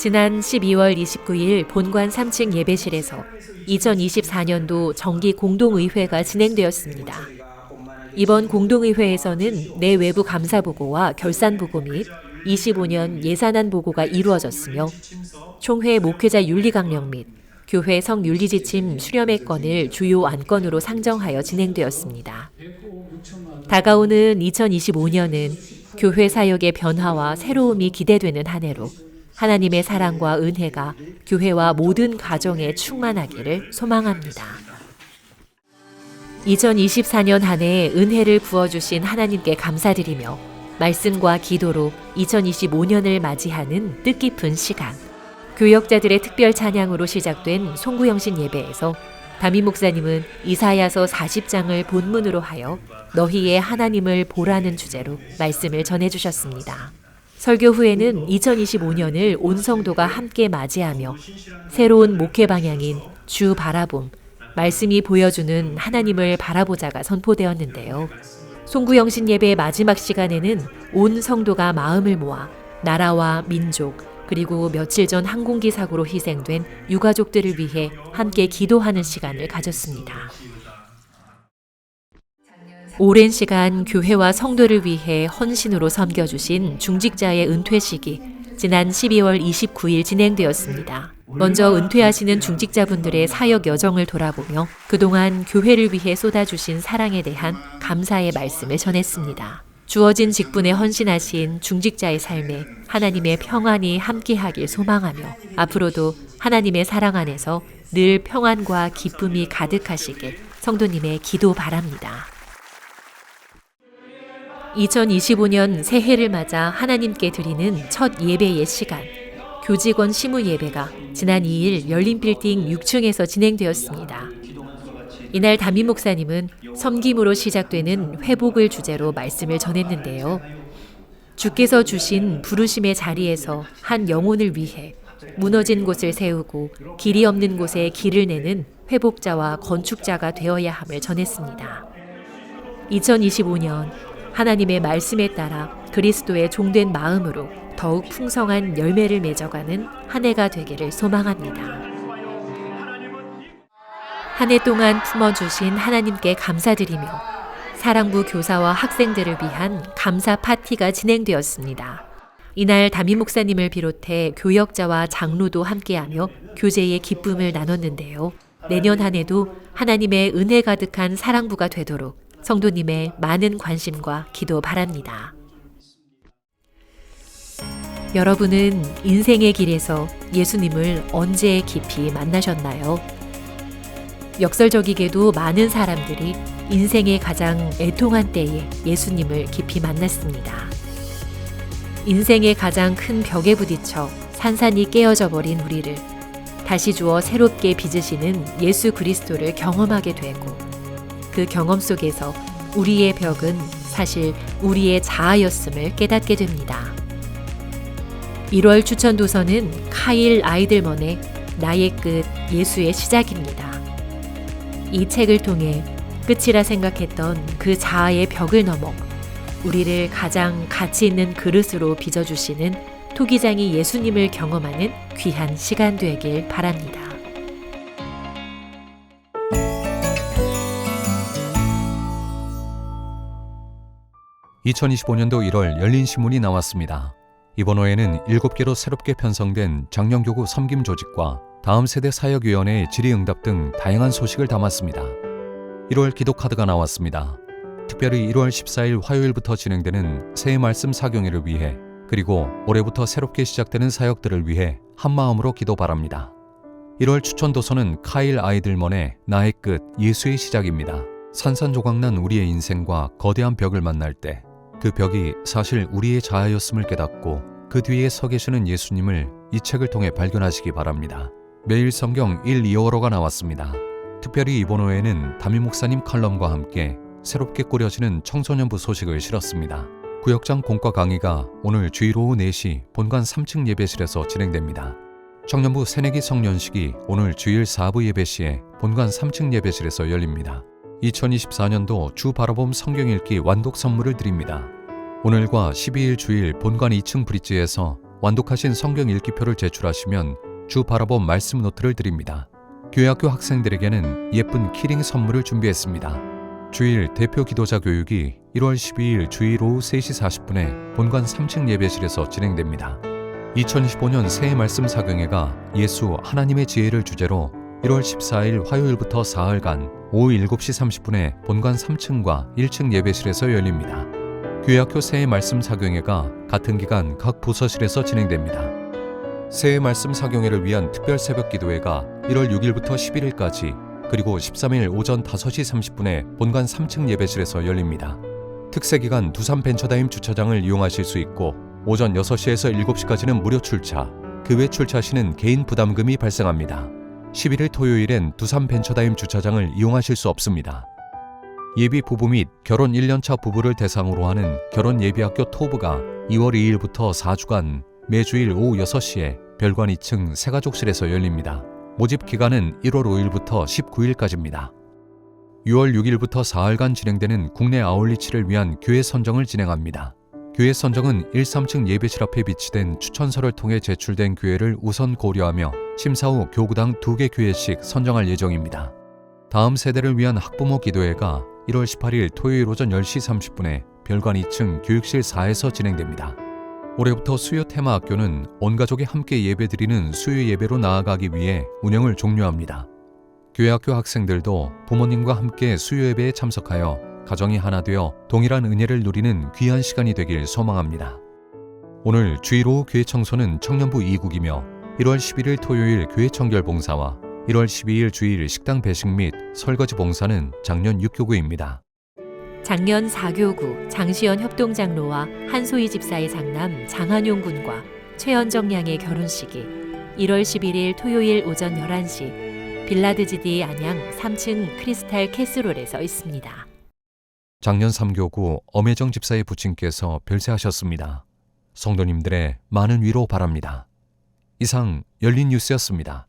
지난 12월 29일 본관 3층 예배실에서 2024년도 정기 공동의회가 진행되었습니다. 이번 공동의회에서는 내외부 감사 보고와 결산 보고 및 25년 예산안 보고가 이루어졌으며 총회 목회자 윤리 강령 및 교회 성윤리 지침 수렴의 건을 주요 안건으로 상정하여 진행되었습니다. 다가오는 2025년은 교회 사역의 변화와 새로움이 기대되는 한 해로 하나님의 사랑과 은혜가 교회와 모든 가정에 충만하기를 소망합니다. 2024년 한 해 은혜를 부어주신 하나님께 감사드리며 말씀과 기도로 2025년을 맞이하는 뜻깊은 시간. 교역자들의 특별 찬양으로 시작된 송구영신 예배에서 담임 목사님은 이사야서 40장을 본문으로 하여 너희의 하나님을 보라는 주제로 말씀을 전해 주셨습니다. 설교 후에는 2025년을 온 성도가 함께 맞이하며 새로운 목회 방향인 주 바라봄, 말씀이 보여주는 하나님을 바라보자가 선포되었는데요. 송구영신 예배의 마지막 시간에는 온 성도가 마음을 모아 나라와 민족, 그리고 며칠 전 항공기 사고로 희생된 유가족들을 위해 함께 기도하는 시간을 가졌습니다. 오랜 시간 교회와 성도를 위해 헌신으로 섬겨주신 중직자의 은퇴식이 지난 12월 29일 진행되었습니다. 먼저 은퇴하시는 중직자분들의 사역 여정을 돌아보며 그동안 교회를 위해 쏟아주신 사랑에 대한 감사의 말씀을 전했습니다. 주어진 직분에 헌신하신 중직자의 삶에 하나님의 평안이 함께하길 소망하며 앞으로도 하나님의 사랑 안에서 늘 평안과 기쁨이 가득하시길 성도님의 기도 바랍니다. 2025년 새해를 맞아 하나님께 드리는 첫 예배의 시간. 교직원 시무 예배가 지난 2일 열린 빌딩 6층에서 진행되었습니다. 이날 담임 목사님은 섬김으로 시작되는 회복을 주제로 말씀을 전했는데요. 주께서 주신 부르심의 자리에서 한 영혼을 위해 무너진 곳을 세우고 길이 없는 곳에 길을 내는 회복자와 건축자가 되어야 함을 전했습니다. 2025년 하나님의 말씀에 따라 그리스도의 종된 마음으로 더욱 풍성한 열매를 맺어가는 한 해가 되기를 소망합니다. 한 해 동안 품어주신 하나님께 감사드리며 사랑부 교사와 학생들을 위한 감사 파티가 진행되었습니다. 이날 담임 목사님을 비롯해 교역자와 장로도 함께하며 교제의 기쁨을 나눴는데요. 내년 한 해도 하나님의 은혜 가득한 사랑부가 되도록 성도님의 많은 관심과 기도 바랍니다. 여러분은 인생의 길에서 예수님을 언제 깊이 만나셨나요? 역설적이게도 많은 사람들이 인생의 가장 애통한 때에 예수님을 깊이 만났습니다. 인생의 가장 큰 벽에 부딪혀 산산이 깨어져 버린 우리를 다시 주어 새롭게 빚으시는 예수 그리스도를 경험하게 되고 그 경험 속에서 우리의 벽은 사실 우리의 자아였음을 깨닫게 됩니다. 1월 추천 도서는 카일 아이들먼의 나의 끝 예수의 시작입니다. 이 책을 통해 끝이라 생각했던 그 자아의 벽을 넘어 우리를 가장 가치 있는 그릇으로 빚어주시는 토기장이 예수님을 경험하는 귀한 시간 되길 바랍니다. 2025년도 1월 열린 신문이 나왔습니다. 이번 호에는 7개로 새롭게 편성된 장년교구 섬김 조직과 다음 세대 사역위원회의 질의응답 등 다양한 소식을 담았습니다. 1월 기도카드가 나왔습니다. 특별히 1월 14일 화요일부터 진행되는 새해 말씀 사경회를 위해 그리고 올해부터 새롭게 시작되는 사역들을 위해 한마음으로 기도 바랍니다. 1월 추천 도서는 카일 아이들먼의 나의 끝 예수의 시작입니다. 산산조각난 우리의 인생과 거대한 벽을 만날 때 그 벽이 사실 우리의 자아였음을 깨닫고 그 뒤에 서 계시는 예수님을 이 책을 통해 발견하시기 바랍니다. 매일 성경 1, 2호로가 나왔습니다. 특별히 이번 호에는 담임 목사님 칼럼과 함께 새롭게 꾸려지는 청소년부 소식을 실었습니다. 구역장 공과 강의가 오늘 주일 오후 4시 본관 3층 예배실에서 진행됩니다. 청년부 새내기 성년식이 오늘 주일 4부 예배 시에 본관 3층 예배실에서 열립니다. 2024년도 주 바라봄 성경 읽기 완독 선물을 드립니다. 오늘과 12일 주일 본관 2층 브릿지에서 완독하신 성경 읽기표를 제출하시면 주 바라본 말씀 노트를 드립니다. 교회 학교 학생들에게는 예쁜 키링 선물을 준비했습니다. 주일 대표 기도자 교육이 1월 12일 주일 오후 3시 40분에 본관 3층 예배실에서 진행됩니다. 2025년 새해 말씀 사경회가 예수 하나님의 지혜를 주제로 1월 14일 화요일부터 사흘간 오후 7시 30분에 본관 3층과 1층 예배실에서 열립니다. 교회학교 새해 말씀 사경회가 같은 기간 각 부서실에서 진행됩니다. 새해 말씀 사경회를 위한 특별 새벽 기도회가 1월 6일부터 11일까지 그리고 13일 오전 5시 30분에 본관 3층 예배실에서 열립니다. 특세 기간 두산 벤처다임 주차장을 이용하실 수 있고 오전 6시에서 7시까지는 무료 출차, 그 외 출차 시는 개인 부담금이 발생합니다. 11일 토요일엔 두산 벤처다임 주차장을 이용하실 수 없습니다. 예비 부부 및 결혼 1년차 부부를 대상으로 하는 결혼 예비학교 토브가 2월 2일부터 4주간 매주일 오후 6시에 별관 2층 새가족실에서 열립니다. 모집 기간은 1월 5일부터 19일까지입니다. 6월 6일부터 4일간 진행되는 국내 아울리치를 위한 교회 선정을 진행합니다. 교회 선정은 1, 3층 예배실 앞에 비치된 추천서를 통해 제출된 교회를 우선 고려하며 심사 후 교구당 2개 교회씩 선정할 예정입니다. 다음 세대를 위한 학부모 기도회가 1월 18일 토요일 오전 10시 30분에 별관 2층 교육실 4에서 진행됩니다. 올해부터 수요 테마 학교는 온 가족이 함께 예배드리는 수요 예배로 나아가기 위해 운영을 종료합니다. 교회 학교 학생들도 부모님과 함께 수요 예배에 참석하여 가정이 하나 되어 동일한 은혜를 누리는 귀한 시간이 되길 소망합니다. 오늘 주일 오후 교회 청소는 청년부 2국이며 1월 11일 토요일 교회 청결 봉사와 1월 12일 주일 식당 배식 및 설거지 봉사는 작년 6교구입니다. 작년 4교구 장시연 협동장로와 한소희 집사의 장남 장한용 군과 최현정 양의 결혼식이 1월 11일 토요일 오전 11시 빌라드지디 안양 3층 크리스탈 캐스롤에서 있습니다. 작년 3교구 엄혜정 집사의 부친께서 별세하셨습니다. 성도님들의 많은 위로 바랍니다. 이상 열린 뉴스였습니다.